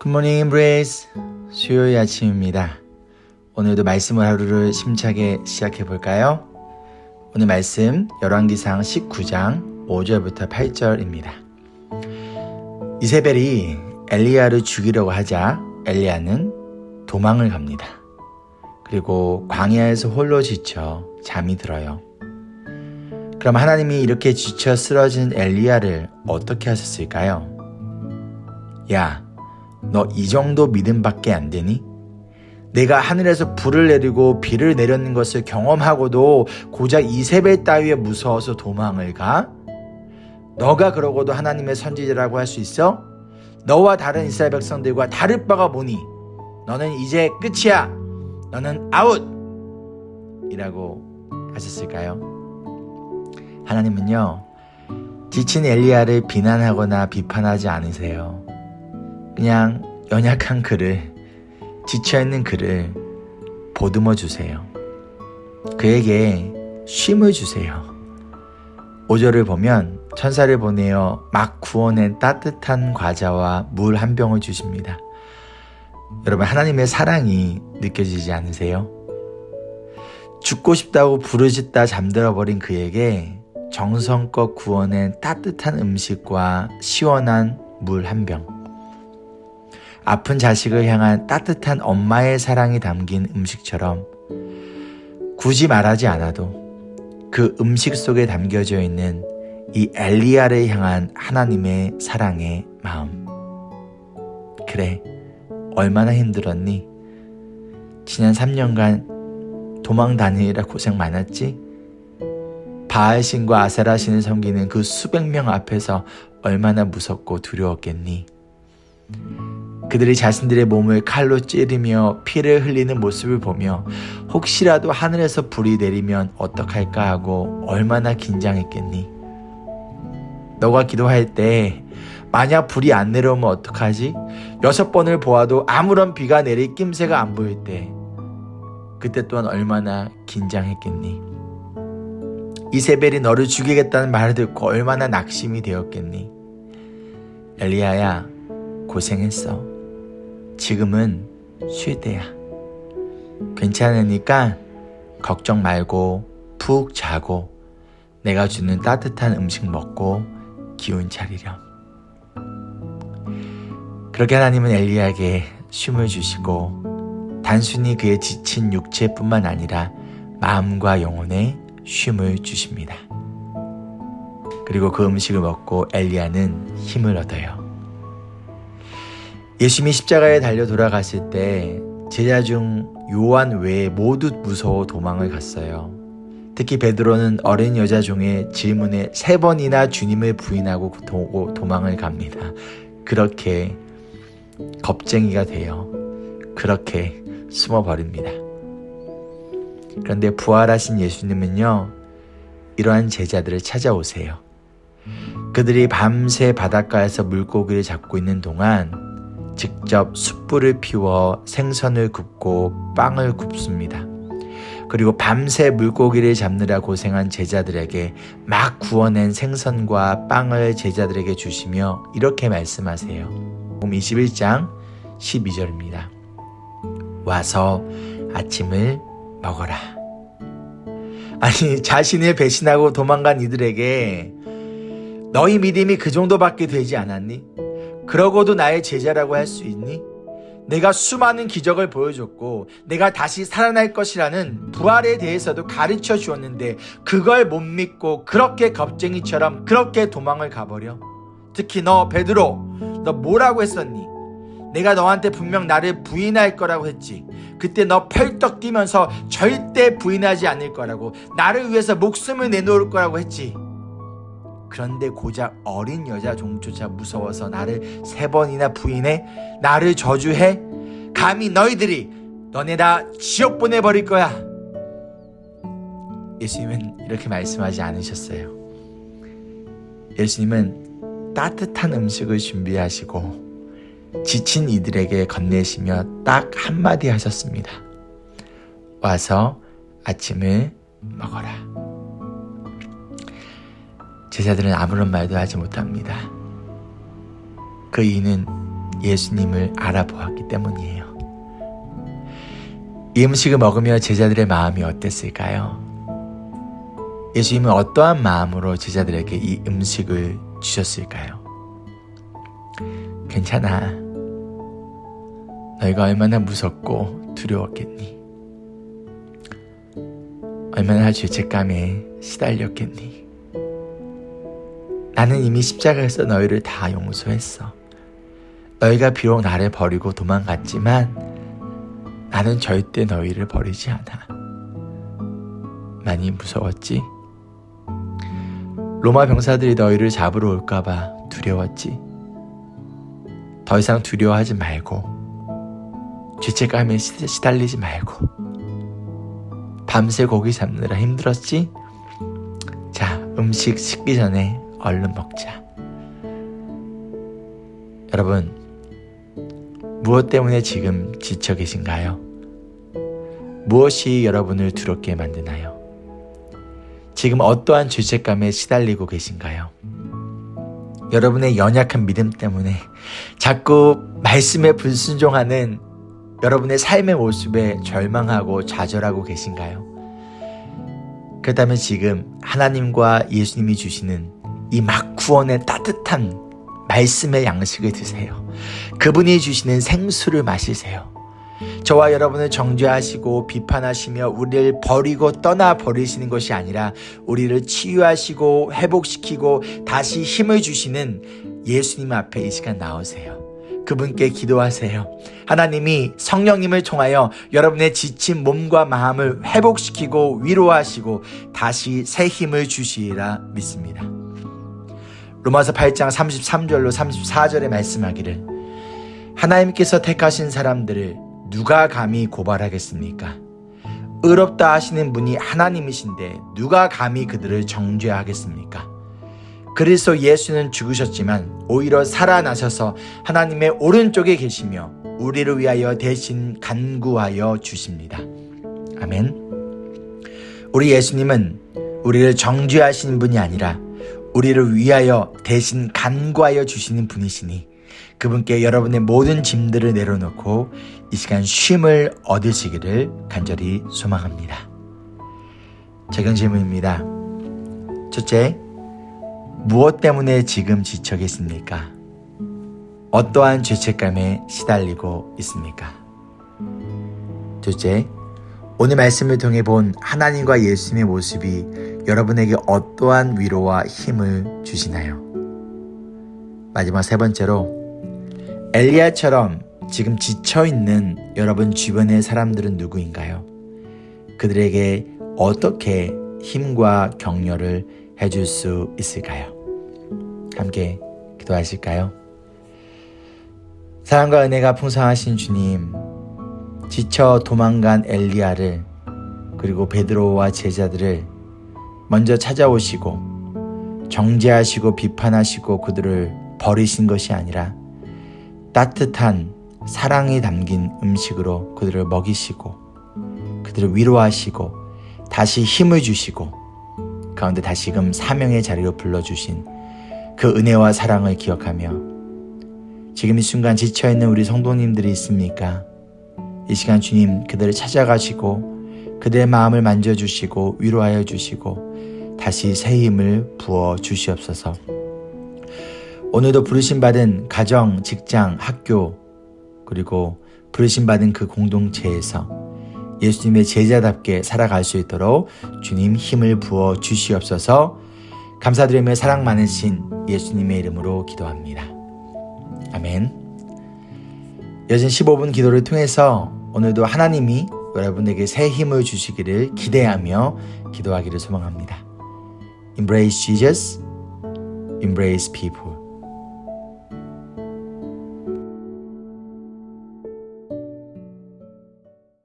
굿모닝 브레이스 수요일 아침입니다. 오늘도 말씀을 하루를 심차게 시작해 볼까요? 오늘 말씀 열왕기상 19장 5절부터 8절입니다. 이세벨이 엘리야를 죽이려고 하자 엘리야는 도망을 갑니다. 그리고 광야에서 홀로 지쳐 잠이 들어요. 그럼 하나님이 이렇게 지쳐 쓰러진 엘리야를 어떻게 하셨을까요? 야, 너 이 정도 믿음밖에 안 되니? 내가 하늘에서 불을 내리고 비를 내렸는 것을 경험하고도 고작 이세벨 따위에 무서워서 도망을 가? 너가 그러고도 하나님의 선지자라고 할 수 있어? 너와 다른 이스라엘 백성들과 다를 바가 뭐니? 너는 이제 끝이야. 너는 아웃. 이라고 하셨을까요? 하나님은요, 지친 엘리야를 비난하거나 비판하지 않으세요. 그냥 연약한 그를, 지쳐있는 그를 보듬어 주세요. 그에게 쉼을 주세요. 5절을 보면 천사를 보내어 막 구워낸 따뜻한 과자와 물 한 병을 주십니다. 여러분, 하나님의 사랑이 느껴지지 않으세요? 죽고 싶다고 부르짖다 잠들어 버린 그에게 정성껏 구워낸 따뜻한 음식과 시원한 물 한 병. 아픈 자식을 향한 따뜻한 엄마의 사랑이 담긴 음식처럼 굳이 말하지 않아도 그 음식 속에 담겨져 있는 이 엘리야를 향한 하나님의 사랑의 마음. 그래, 얼마나 힘들었니? 지난 3년간 도망 다니느라 고생 많았지? 바알신과 아세라신을 섬기는 그 수백 명 앞에서 얼마나 무섭고 두려웠겠니? 그들이 자신들의 몸을 칼로 찌르며 피를 흘리는 모습을 보며 혹시라도 하늘에서 불이 내리면 어떡할까 하고 얼마나 긴장했겠니? 너가 기도할 때 만약 불이 안 내려오면 어떡하지? 여섯 번을 보아도 아무런 비가 내릴 낌새가 안 보일 때 그때 또한 얼마나 긴장했겠니? 이세벨이 너를 죽이겠다는 말을 듣고 얼마나 낙심이 되었겠니? 엘리야야 고생했어. 지금은 쉴 때야. 괜찮으니까 걱정 말고 푹 자고 내가 주는 따뜻한 음식 먹고 기운 차리렴. 그렇게 하나님은 엘리야에게 쉼을 주시고 단순히 그의 지친 육체뿐만 아니라 마음과 영혼에 쉼을 주십니다. 그리고 그 음식을 먹고 엘리야는 힘을 얻어요. 예수님이 십자가에 달려 돌아갔을 때 제자 중 요한 외에 모두 무서워 도망을 갔어요. 특히 베드로는 어린 여자 중의 질문에 세 번이나 주님을 부인하고 도, 도망을 갑니다. 그렇게 겁쟁이가 되어 그렇게 숨어버립니다. 그런데 부활하신 예수님은요, 이러한 제자들을 찾아오세요. 그들이 밤새 바닷가에서 물고기를 잡고 있는 동안 직접 숯불을 피워 생선을 굽고 빵을 굽습니다. 그리고 밤새 물고기를 잡느라 고생한 제자들에게 막 구워낸 생선과 빵을 제자들에게 주시며 이렇게 말씀하세요. 21장 12절입니다. 와서 아침을 먹어라. 아니, 자신을 배신하고 도망간 이들에게 너희 믿음이 그 정도밖에 되지 않았니? 그러고도 나의 제자라고 할 수 있니? 내가 수많은 기적을 보여줬고 내가 다시 살아날 것이라는 부활에 대해서도 가르쳐 주었는데 그걸 못 믿고 그렇게 겁쟁이처럼 그렇게 도망을 가버려? 특히 너 베드로 너 뭐라고 했었니? 내가 너한테 분명 나를 부인할 거라고 했지. 그때 너 펄떡 뛰면서 절대 부인하지 않을 거라고 나를 위해서 목숨을 내놓을 거라고 했지. 그런데 고작 어린 여자 종조차 무서워서 나를 세 번이나 부인해 나를 저주해 감히 너희들이 너네 다 지옥 보내버릴 거야. 예수님은 이렇게 말씀하지 않으셨어요. 예수님은 따뜻한 음식을 준비하시고 지친 이들에게 건네시며 딱 한마디 하셨습니다. 와서 아침을 먹어라. 제자들은 아무런 말도 하지 못합니다. 그 이유는 예수님을 알아보았기 때문이에요. 이 음식을 먹으며 제자들의 마음이 어땠을까요? 예수님은 어떠한 마음으로 제자들에게 이 음식을 주셨을까요? 괜찮아. 너희가 얼마나 무섭고 두려웠겠니? 얼마나 죄책감에 시달렸겠니? 나는 이미 십자가에서 너희를 다 용서했어. 너희가 비록 나를 버리고 도망갔지만 나는 절대 너희를 버리지 않아. 많이 무서웠지? 로마 병사들이 너희를 잡으러 올까봐 두려웠지? 더 이상 두려워하지 말고, 죄책감에 시- 시달리지 말고, 밤새 고기 잡느라 힘들었지? 자, 음식 식기 전에 얼른 먹자. 여러분, 무엇 때문에 지금 지쳐 계신가요? 무엇이 여러분을 두렵게 만드나요? 지금 어떠한 죄책감에 시달리고 계신가요? 여러분의 연약한 믿음 때문에 자꾸 말씀에 불순종하는 여러분의 삶의 모습에 절망하고 좌절하고 계신가요? 그렇다면 지금 하나님과 예수님이 주시는 이 막 구원의 따뜻한 말씀의 양식을 드세요. 그분이 주시는 생수를 마시세요. 저와 여러분을 정죄하시고 비판하시며 우리를 버리고 떠나 버리시는 것이 아니라 우리를 치유하시고 회복시키고 다시 힘을 주시는 예수님 앞에 이 시간 나오세요. 그분께 기도하세요. 하나님이 성령님을 통하여 여러분의 지친 몸과 마음을 회복시키고 위로하시고 다시 새 힘을 주시리라 믿습니다. 로마서 8장 33절로 34절에 말씀하기를 하나님께서 택하신 사람들을 누가 감히 고발하겠습니까? 의롭다 하시는 분이 하나님이신데 누가 감히 그들을 정죄하겠습니까? 그리스도 예수는 죽으셨지만 오히려 살아나셔서 하나님의 오른쪽에 계시며 우리를 위하여 대신 간구하여 주십니다. 아멘. 우리 예수님은 우리를 정죄하시는 분이 아니라 우리를 위하여 대신 간구하여 주시는 분이시니 그분께 여러분의 모든 짐들을 내려놓고 이 시간 쉼을 얻으시기를 간절히 소망합니다. 적용 질문입니다. 첫째, 무엇 때문에 지금 지쳐 계십니까? 어떠한 죄책감에 시달리고 있습니까? 둘째, 오늘 말씀을 통해 본 하나님과 예수님의 모습이 여러분에게 어떠한 위로와 힘을 주시나요? 마지막 세 번째로 엘리야처럼 지금 지쳐 있는 여러분 주변의 사람들은 누구인가요? 그들에게 어떻게 힘과 격려를 해줄 수 있을까요? 함께 기도하실까요? 사랑과 은혜가 풍성하신 주님, 지쳐 도망간 엘리야를 그리고 베드로와 제자들을 먼저 찾아오시고 정죄하시고 비판하시고 그들을 버리신 것이 아니라 따뜻한 사랑이 담긴 음식으로 그들을 먹이시고 그들을 위로하시고 다시 힘을 주시고 가운데 다시금 사명의 자리로 불러주신 그 은혜와 사랑을 기억하며 지금 이 순간 지쳐있는 우리 성도님들이 있습니까? 이 시간 주님 그들을 찾아가시고 그들의 마음을 만져주시고 위로하여 주시고 다시 새 힘을 부어 주시옵소서. 오늘도 부르심 받은 가정, 직장, 학교 그리고 부르심 받은 그 공동체에서 예수님의 제자답게 살아갈 수 있도록 주님 힘을 부어 주시옵소서. 감사드리며 사랑 많으신 예수님의 이름으로 기도합니다. 아멘. 여진 15분 기도를 통해서 오늘도 하나님이 여러분에게 새 힘을 주시기를 기대하며 기도하기를 소망합니다. Embrace Jesus, embrace people.